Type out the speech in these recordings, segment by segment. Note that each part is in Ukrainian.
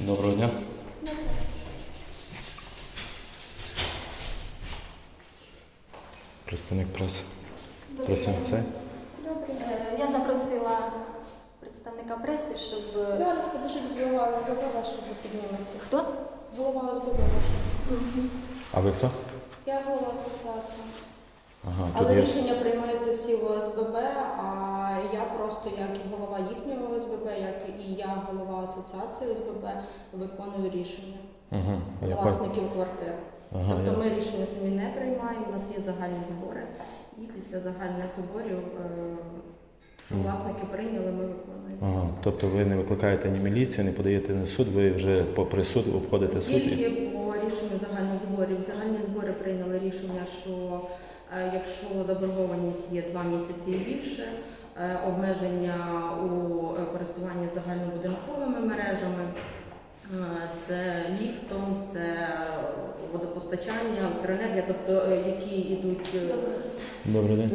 Доброго дня. Представник преси. Просимо це. Е, Я запросила представника преси, щоб. Зараз подожди, голова ОСББ ваша підніметься. Хто? Голова ОСББ ваша. А ви хто? Я голова асоціації. Ага, тут Але є. рішення приймаються всі в ОСББ, а я просто як і голова їхнього ОСББ, як і я голова асоціації ОСББ, виконую рішення Угу. Я власників квартир. Ага, тобто я... ми рішення самі не приймаємо, у нас є загальні збори, і після загальних зборів, е, що власники прийняли, ми виконуємо. Ага. Тобто ви не викликаєте ні міліцію, не подаєте на суд, ви вже попри суд обходите суд. І... Тільки по рішенню загальних зборів. Загальні збори прийняли рішення, що якщо заборгованість є два місяці і більше, е, обмеження у е, користуванні загальнобудинковими мережами, е, це ліфтом, це водопостачання, електроенергія, тобто е, які йдуть е,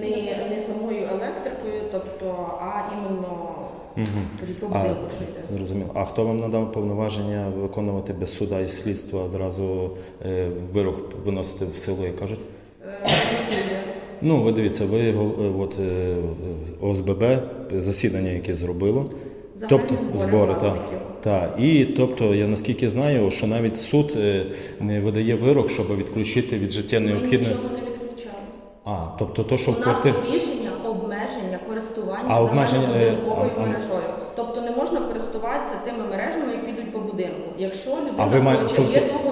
не, не самою електрикою, тобто, а іменно, Угу. скажіть, А. Зрозуміло. А хто вам надав повноваження виконувати без суда і слідства зразу е, вирок виносити в силу, як кажуть? Е. Ну, ви дивіться, ви е, от, е, ОСББ, засідання, яке зробило. Загальні Тобто збори збори, так. Так, і тобто, я наскільки знаю, що навіть суд е, не видає вирок, щоб відключити від життя Ми необхідне. нічого не відключали. А, тобто то, що У в нас квартирі. рішення обмеження користування А, обмеження, е, загальнобудинковою а- а- мережою. Тобто не можна користуватися тими мережами, які йдуть по будинку. Якщо людина А ви має- хоче, тобто- є договір е,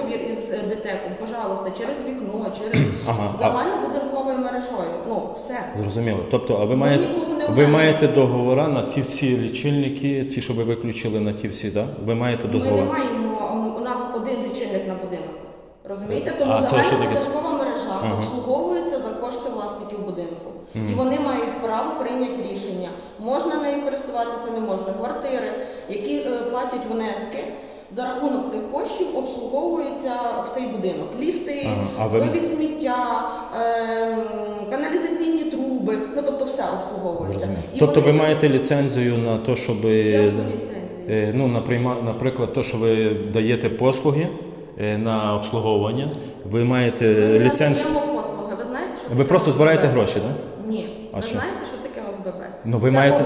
ДТЕКом, пожалуйста, через вікно, через Ага, а, загальнобудинковою мережою. Ну, все. зрозуміло. Тобто, а ви маєте. нікого не Ви обмежуємо. маєте договора на ті всі лічильники, ті, що ви виключили на ті всі, да? Ви маєте Ми не маємо, м, у нас один лічильник на будинок. Розумієте? Тому А це що таке? загальнобудинкова мережа Ага. обслуговується за кошти власників будинку. І вони мають право прийняти рішення. Можна нею користуватися, не можна. Квартири, які е, платять внески, за рахунок цих коштів обслуговується всей будинок. Ліфти, Ага. Ви- вивіз сміття, ем, каналізаційні труби, ну тобто все обслуговується. І Тобто ви маєте ліцензію на те, щоб. Яку ліцензію? Е, Ну, наприклад, то, що ви даєте послуги е, на обслуговування, ви маєте Ми ліцензію. надаємо послуги. Ви знаєте, що Ви таке просто ОСББ? збираєте гроші, так? Ні. А ви що? знаєте, що таке ОСББ? Ну, ви Це маєте-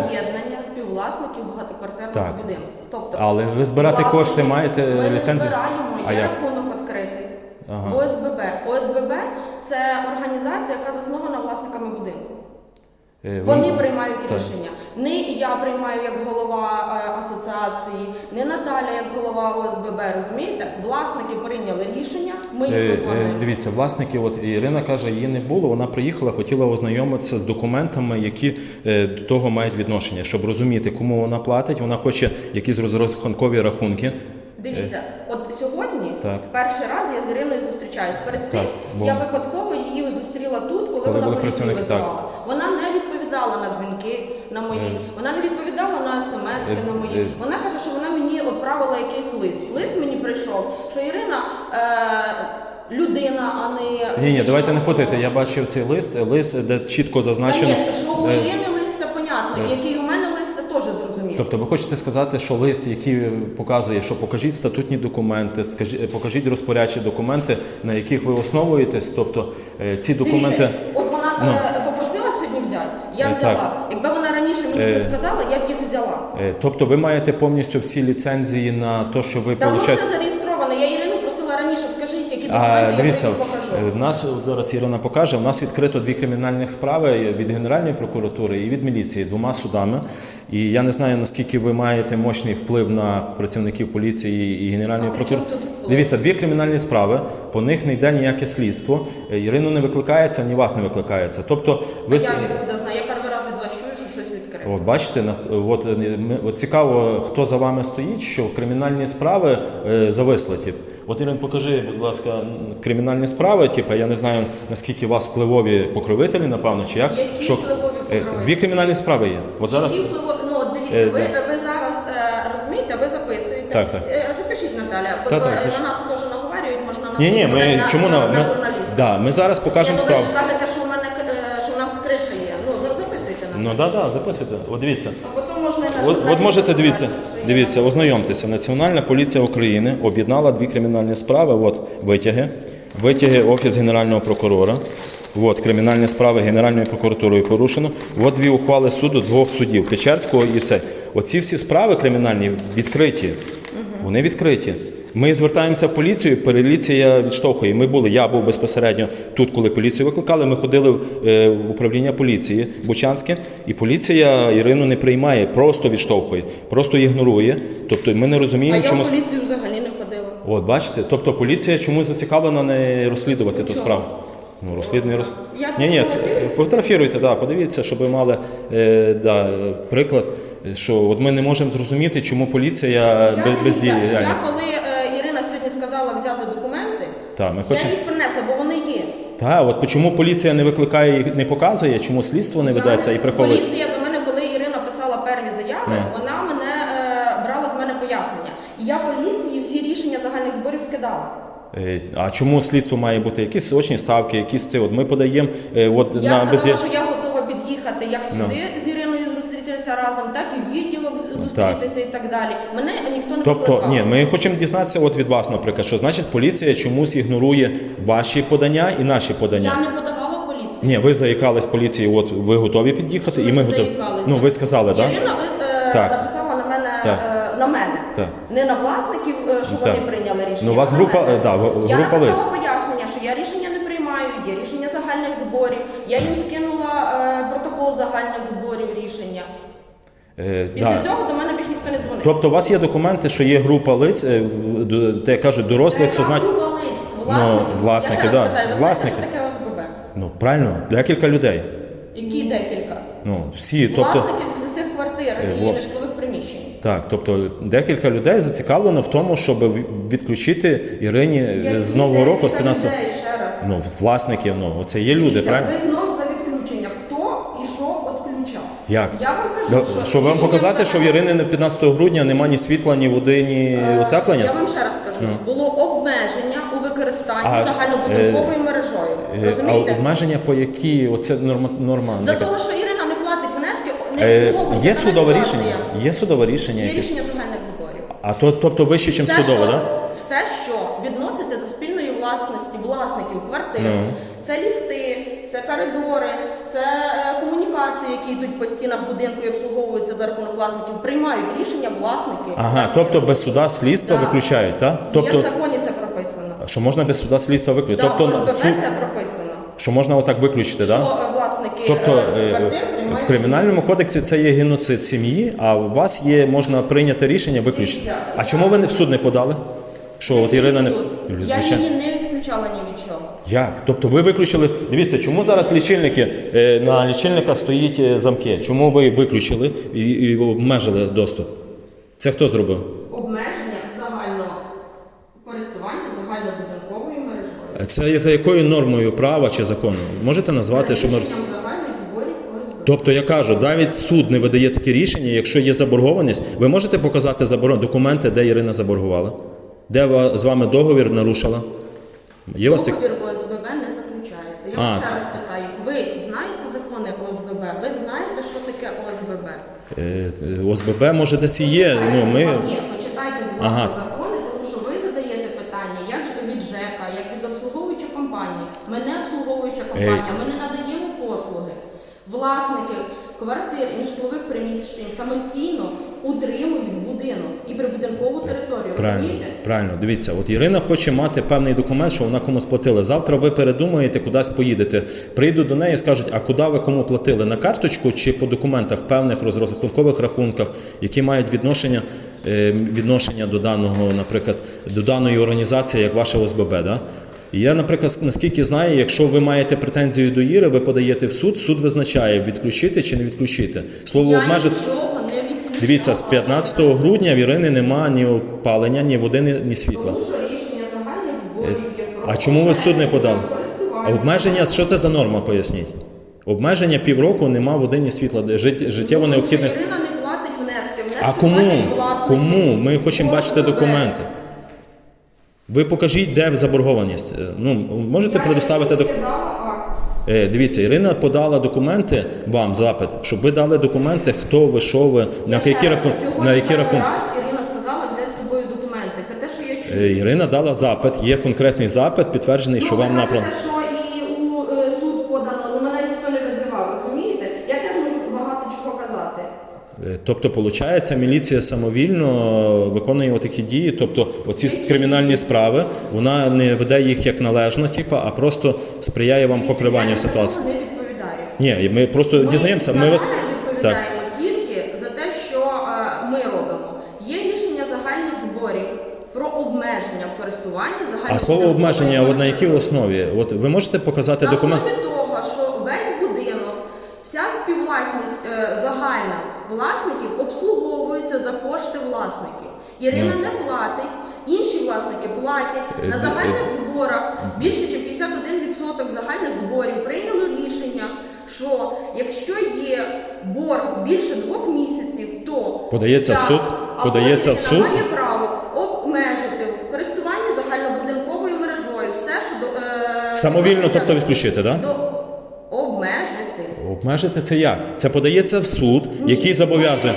співвласників багатоквартирного Так. будинку. Тобто, Але ви збирати власники- кошти маєте ми ліцензію? Ми збираємо, А є як? рахунок відкритий. Ага. ОСББ. ОСББ це організація, яка заснована власниками будинку. Е, Вони приймають Так. рішення. Не я приймаю як голова е, асоціації, не Наталя як голова ОСББ. Розумієте? Власники прийняли рішення, ми їх Е, виконуємо. Дивіться, власники, от Ірина каже, її не було. Вона приїхала, хотіла ознайомитися з документами, які до того мають відношення, щоб розуміти, кому вона платить. Вона хоче якісь роз- розрахункові рахунки. Дивіться, от сьогодні Так. перший раз я з Іриною зустрічаюсь. Перед цим Так, бо- я випадково її зустріла тут, коли, Коли вона поліцію так. визвала. Вона не відповідала на дзвінки на мої, Е. вона не відповідала на смс Е, на мої. е. Вона каже, що вона мені відправила якийсь лист. Лист мені прийшов, що Ірина. Е, Людина, а не Ні, ні, давайте не особа. Я бачив цей лист, лист, де чітко Та зазначено. ні, що у е, Ірини лист це понятно, який у мене лист, це теж зрозуміло. Тобто ви хочете сказати, що лист, який показує, що покажіть статутні документи, покажіть розпорядчі документи, на яких ви основуєтесь, тобто ці документи. Дивіться, от вона Ну. попросила сьогодні взяти, я взяла. так. Якби мені Е. це сказала, я б їх взяла. Е, Тобто ви маєте повністю всі ліцензії на те, що ви Давно получаєте. це зареєстровано. Я Ірину просила раніше, скажіть, які документи, дивіться, я потім покажу. е, в нас от зараз Ірина покаже. У нас відкрито дві кримінальні справи від Генеральної прокуратури і від міліції двома судами. І я не знаю наскільки ви маєте мощний вплив на працівників поліції і Генеральної А при чому прокуратури. тут вплив? Дивіться, дві кримінальні справи. По них не йде ніяке слідство. Е, Ірину не викликається, ні вас не викликається. Тобто, ви с- Я відкуди знаю, я перший раз від вас чую, що щось відкрито. От бачите, от, е, от цікаво, хто за вами стоїть, що кримінальні справи е, зависли. Тип. От Ірин, покажи, будь ласка, кримінальні справи. Типу, я не знаю наскільки у вас впливові покровителі, напевно, чи як. Які що, впливові е. Дві кримінальні справи є. От зараз. Які впливо- Ну, от дивіться, Е, ви, да. ви зараз е, розумієте, ви записуєте. Так, так. Е, Запишіть, Наталя, бо Та, так, пишіть. на нас теж наговорюють, можна нас Ні, ні, ми на, чому на, на на ми, журналістів. да, ми зараз покажемо справу. Ви кажете, що у мене е, що у нас криша є. Ну так, да, да, записуйте. От дивіться. а потім можна і От, от можете дивіться. Дивіться, ознайомтеся. Національна поліція України об'єднала дві кримінальні справи. От витяги. Витяги Офіс Генерального прокурора. От кримінальні справи Генеральною прокуратурою порушено. От дві ухвали суду двох суддів Печерського і це. Оці всі справи кримінальні відкриті. Вони відкриті. Ми звертаємося в поліцію, поліція відштовхує. Ми були, я був безпосередньо тут, коли поліцію викликали. Ми ходили в, е, управління поліції Бучанське, і поліція Ірину не приймає, просто відштовхує, просто ігнорує. Тобто ми не А розуміємо, я чому. в поліцію взагалі не ходила. От бачите, тобто поліція чомусь зацікавлена не розслідувати ту справу. Ну, розслід не роз... Я Ні, ні, це, фотографіруйте, да, подивіться, щоб ви мали е, да, приклад, що от ми не можемо зрозуміти, чому поліція Я без, бездіяльність. Я коли е, Ірина сьогодні сказала взяти документи, ми ми я їх принесла, бо вони є. Так, от чому поліція не викликає їх, не показує, чому слідство не ведеться і приховується? Поліція до мене, коли Ірина писала перві заяви, Не. вона мене е, брала з мене пояснення. І я поліції всі рішення загальних зборів скидала. Е, А чому слідство має бути? Якісь очні ставки, якісь це. От ми подаємо е, от Я на сказала, безді... що я готова під'їхати як сюди з Іриною зустрітися разом, так і в відділок з- зустрітися і так далі. Мене ніхто не Тобто, викликав. ні, ми хочемо дізнатися от від вас, наприклад, що значить поліція чомусь ігнорує ваші подання і наші подання. Я не подавала в поліцію. Ні, ви заїкались поліції, от ви готові під'їхати, і ми готові. заїкалися. Ну, ви сказали, так? Ірина ви, е, Так. написала на мене Так. е, на мене. Так. Не на власників, е, що Так. вони прийняли рішення. Ну, у вас на група, мене. е, да, в- я група написала лист. пояснення, що я рішення не приймаю, є рішення загальних зборів. Я їм скинула е, протокол загальних зборів. Е, Після да. цього до мене більш ніхто не дзвонив. Тобто у вас є документи, що є група лиць, е, де кажуть дорослих, що знать. Група лиць, власників. Ну, власники, да, питаю, ви власники. знаєте, що таке ОСББ? Ну, правильно, декілька людей. Які декілька? Ну, всі, тобто. Власників з усіх квартир Е, і во. нежитлових приміщень. Так, тобто декілька людей зацікавлено в тому, щоб відключити Ірині е, Які з нового року з 15 людей, ще раз. Ну, власників, ну, це є люди, Дивіться, правильно? Ви знов за відключення. Хто і що відключав? Як? Я вам що Щоб вам показати, що в Ірини 15 грудня немає ні світла, ні води, ні Е, Я вам ще раз скажу, було обмеження у використанні загальнобудинковою мережою. Е, А Розумієте? обмеження по які? Оце норма, норма За того, що Ірина не платить внески, не Е, обслуговується Є судове каналізація. рішення? Є судове рішення Є якесь? рішення загальних зборів. А то, тобто вище, ніж Все, судове, що, так? все, що відноситься до спільної власності власників квартир, Ну. це ліфти, це коридори, це е, комунікації, які йдуть по стінах будинку і обслуговуються за рахунок власників, приймають рішення власники. Ага, тобто без суда слідства Так. виключають, так? Є Тобто, в законі це прописано. що можна без суда слідства виключити? Так, Тобто, суд, це прописано. що можна отак виключити, так? Що е, власники Тобто е, е, квартир в кримінальному кодексі це є геноцид сім'ї, а у вас є можна прийняти рішення виключити. А чому ви не в суд не подали? Що от Ірина не суд. Я звичайно. її не відключала ні. Як? Тобто ви виключили. Дивіться, чому зараз лічильники е, на лічильниках стоїть е, замки? Чому ви виключили і, і обмежили доступ? Це хто зробив? Обмеження загального користування загальнобудинковою мережою. Це є за якою нормою права чи закону? Можете назвати, що ми. Тобто я кажу, навіть суд не видає такі рішення, якщо є заборгованість. Ви можете показати заборон... документи, де Ірина заборгувала? Де з вами договір нарушила? Є у вас? Договір ОСББ не заключається. Я А, вам ще це- раз питаю, ви знаєте закони ОСББ? Ви знаєте, що таке ОСББ? Е, е, ОСББ може десь і є. Ну, ми... Ні, почитайте, будь ласка, Ага. закони, тому що ви задаєте питання, як від ЖЕКа, як від обслуговуючої компанії. Ми не обслуговуюча компанія, ми не надаємо послуги. Власники квартир і житлових приміщень самостійно утримують будинок і прибудинкову територію. Правильно, Розумієте? правильно. Дивіться, от Ірина хоче мати певний документ, що вона комусь платила. Завтра ви передумаєте, кудись поїдете. Прийдуть до неї і скажуть, а куди ви кому платили? На карточку чи по документах, певних розрахункових рахунках, які мають відношення, е, відношення до даного, наприклад, до даної організації, як ваша ОСББ. Да? І я, наприклад, наскільки знаю, якщо ви маєте претензію до Іри, ви подаєте в суд, суд визначає, відключити чи не відключити. Слово Я обмежити. нічого не відключала. Дивіться, з 15 грудня в Ірини немає ні опалення, ні води, ні, ні світла. Тому що рішення загальних зборів є про А чому ви в суд не подали? користування. Обмеження, що це за норма, поясніть? Обмеження півроку нема води, ні світла, де жит- життєво необхідне. Ірина не платить внески. Внески А кому? платять власники. Кому? Ми хочемо бачити документи. Ви покажіть, де заборгованість. Е, Ну, можете предоставити документи. Дивіться, Ірина подала документи вам запит, щоб ви дали документи, хто ви, що ви, на які рахунки. На які рахунки. Ірина сказала взяти з собою документи. Це те, що я чую. Е, Ірина дала запит, є конкретний запит, підтверджений, що ну, вам ви направ... кажете, що і у е, суд подано, але мене ніхто не визивав, розумієте? Я теж можу багато чого казати. Е, Тобто, виходить, міліція самовільно виконує отакі дії, тобто оці кримінальні справи, вона не веде їх як належно, типу, а просто сприяє вам покриванню ситуації. не відповідаю. Ні, ми просто дізнаємося. Ми вас так. тільки за те, що ми робимо. Є рішення загальних зборів про обмеження в користуванні загальних А слово обмеження, от на якій основі? От ви можете показати документ? основі того, що весь будинок, вся співвласність е, загальна власників обслуговується за кошти власників. Ірина не платить, інші власники платять. На загальних зборах більше ніж 51% загальних зборів прийняло рішення, що якщо є борг більше двох місяців, то Подається в суд? Подається в суд? має право обмежити користування загальнобудинковою мережою, все, що до е, Самовільно, тобто відключити, так? до обмежити. Обмежити це як? Це подається в суд, який зобов'язує.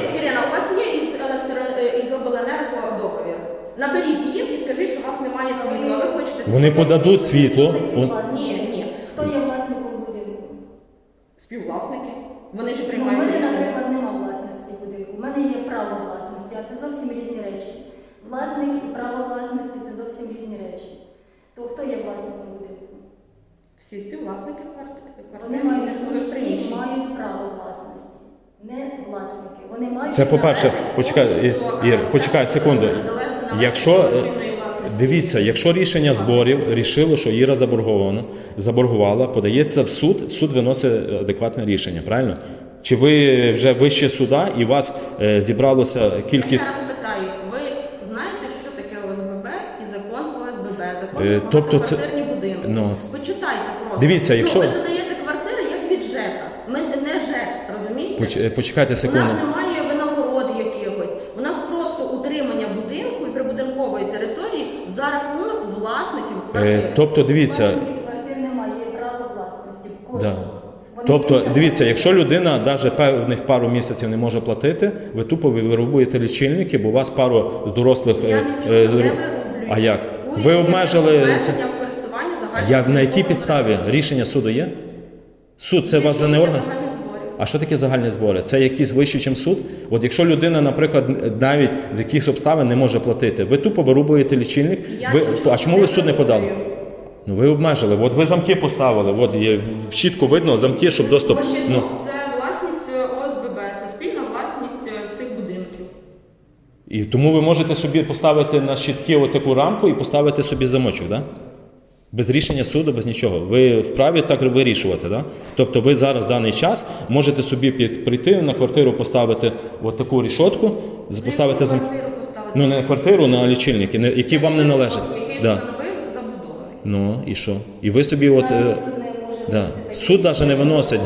Вони подадуть світло. Вон- Ні, ні. Хто є власником будинку? Співвласники. Вони ж Ну, у приймають мене, рішення. наприклад, нема власності будинку. У мене є право власності, а це зовсім різні речі. Власник і право власності це зовсім різні речі. То хто є власником будинку? Всі співвласники квартири. Вони квартири, мають всі приміщень. мають право власності, не власники. Вони мають Це по-перше, почекай, Ір, почекай секунду. Якщо е. Дивіться, якщо рішення зборів рішило, що Іра заборгована, заборгувала, подається в суд, суд виносить адекватне рішення, правильно? Чи ви вже вище суда і у вас е, зібралося кількість? ще раз питаю, ви знаєте, що таке ОСББ і закон ОСББ, закон Е, про тобто це- багатоквартирні будинки. ну, Почитайте просто. Дивіться, якщо- ну, ви задаєте квартири як від ЖЕКа. Ми не ЖЕК, розумієте? Поч- е, Почекайте У секунду. нас немає квартир. Е, Тобто, дивіться, квартир немає, є право власності в кожного. Да. Тобто, дивіться, якщо людина навіть певних пару місяців не може платити, ви тупо ви вирубуєте лічильники, бо у вас пару дорослих. Я е, нічого е, не А як? У Ви є обмежили це. обмеження в користуванні загальною Як на якій підставі рішення суду є? Суд це у вас за не орган? А що таке загальні збори? Це якісь вищі, ніж суд? От якщо людина, наприклад, навіть з якихось обставин не може платити, ви тупо вирубуєте лічильник. Ви, а чому ви суд не подали? Ну ви обмежили. От ви замки поставили. От є чітко видно замки, щоб доступ. Ще Ну, це власність е, ОСББ, це спільна власність е, всіх будинків. І тому ви можете собі поставити на щитки отаку рамку і поставити собі замочок, да? Без рішення суду, без нічого. Ви вправі так вирішувати. Да? Тобто ви зараз в даний час можете собі під, прийти на квартиру, поставити от таку рішотку, поставити квартиру? Ну, не на квартиру, на лічильники, які вам не належать. Який Да. встановив забудований. Ну і що? І ви собі от. Да. Суд навіть не виносить.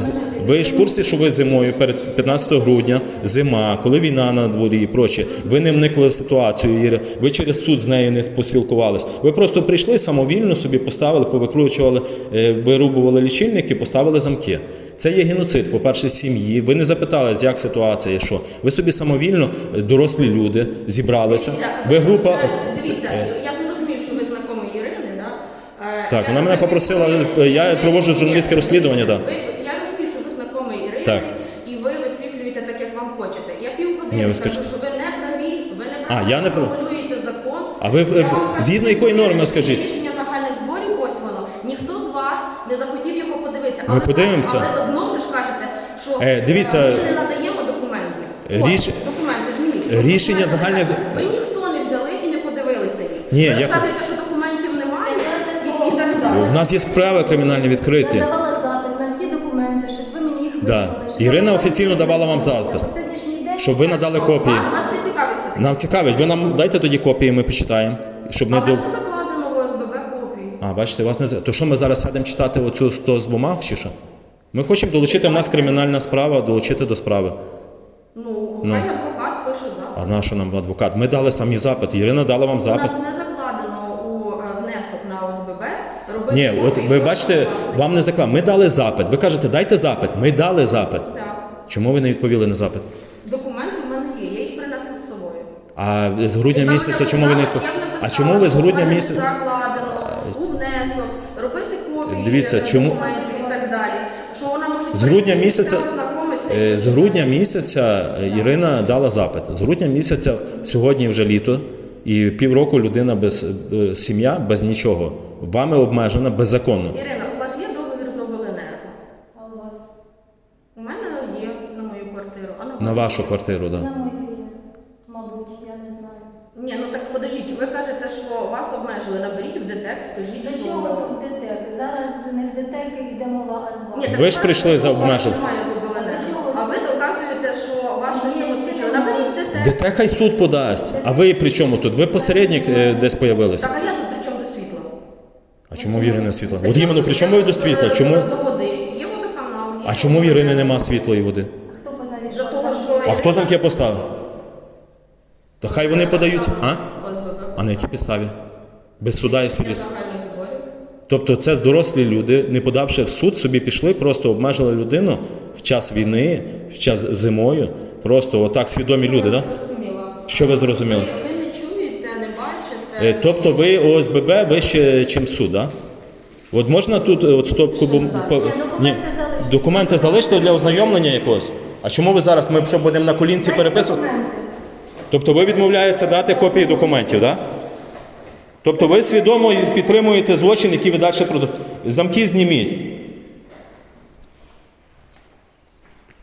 Ви ж в курсі, що ви зимою перед 15 грудня, зима, коли війна на дворі і проче, ви не вникли в ситуацію, Іра, ви через суд з нею не поспілкувались. Ви просто прийшли самовільно собі поставили, повикручували, е, вирубували лічильники, поставили замки. Це є геноцид, по-перше, сім'ї. Ви не запитались, як ситуація, що ви собі самовільно, е, дорослі люди, зібралися. Ви група. Дивіться, це- е, я зрозумію, що ви знайомі Ірини, да? Е, Так, вона мене попросила, я проводжу ні, журналістське розслідування, да. ви- Я розумію, що ви знайомі Ірини, Так. і ви висвітлюєте так, як вам хочете. Я Ні, півгодини ви кажу, скажіть. що ви не праві, ви не праві я не прав- формулюєте закон. А ви, Я е, кажу, згідно якої норми, рішення- скажіть? Рішення загальних зборів, ось воно. Ніхто з вас не захотів його подивитися. Ми подивимося. Але знову ж кажете, що Е, дивіться, е, ми не надаємо документів. От, ріш- Документи змініть. рішення Документи загальних- Ви ніхто не взяли і не подивилися їх. Ні, ви я- розказуєте, що документів немає і, і так У нас є справи кримінальні відкриті. Я давала запит на всі документи, щоб ви мені їх Да. вислали. щоб Ірина я офіційно давала вам сьогоднішній день Щоб ви надали копії. Вас не цікавить все. Нам цікавить, ви нам дайте тоді копії, ми почитаємо. Щоб А не у до... вас не закладено в ОСББ копії. А, бачите, вас не за- То що ми зараз сядемо читати оцю 100 з бумаг чи що? Ми хочемо долучити, в нас кримінальна справа, долучити до справи. Ну, хай адвокат пише запит. А на що нам адвокат? Ми дали самі запит. Ірина дала вам У запит. нас не Ні, от ви бачите, вам не заклад. Ми дали запит. Ви кажете, дайте запит. Ми дали запит. Так. Чому ви не відповіли на запит? Документи в мене є, я їх принесла з собою. А з грудня там місяця чому ви не я б а чому ви з що в грудня мене місяця? закладено у внесок, робити копії Дивіться, е, чому- документів і так далі. Що вона може З грудня прийти, місяця- там ознакомитися і Е, З грудня місяця е, Ірина дала запит. З грудня місяця сьогодні вже літо, і півроку людина без е, сім'я, без нічого. Вами обмежена беззаконно. Ірина, у вас є договір з обленерго? А у вас? У мене є на мою квартиру, а на, На вашу? квартиру, На да. мою є. Мабуть, я не знаю. Ні, ну так подождіть, ви кажете, що вас обмежили. Наберіть в ДТЕК, скажіть, До що... чого тут ДТЕК? Зараз не з ДТЕК йде мова, а з вами. Ні, Ви ж прийшли за що у вас обмежень. Немає з обленерго. А до чого? А ви доказуєте, що вас щось Ні, не ще посвідчили. немає. Те хай суд подасть. А ви при чому тут? Ви посередник е, десь появилися. Так, а я тут при чому до світла? А чому в Ірини світла? От іменно при чому ви до світла? Чому? До води. Є водоканал. Є А чому в Ірини нема світла і води? А хто понавішав? За того, що- А хто замки поставив? Та хай вони подають, а? ОСББ. А на якій підставі? Без суда і загальних зборів. Тобто це дорослі люди, не подавши в суд, собі пішли, просто обмежили людину в час війни, в час зимою. Просто отак свідомі люди, так? Да? Що ви зрозуміли? Ви, ви не чуєте, не бачите. Е, Тобто ви ОСББ вище, ніж суд, да? От можна тут е, от стопку бо, Ні, документи залишити для ознайомлення якогось. А чому ви зараз? Ми що будемо на колінці переписувати? документи. Тобто ви відмовляєтеся дати копії документів, так? Тобто ви свідомо підтримуєте злочин, який ви далі продовжуєте. Замки зніміть.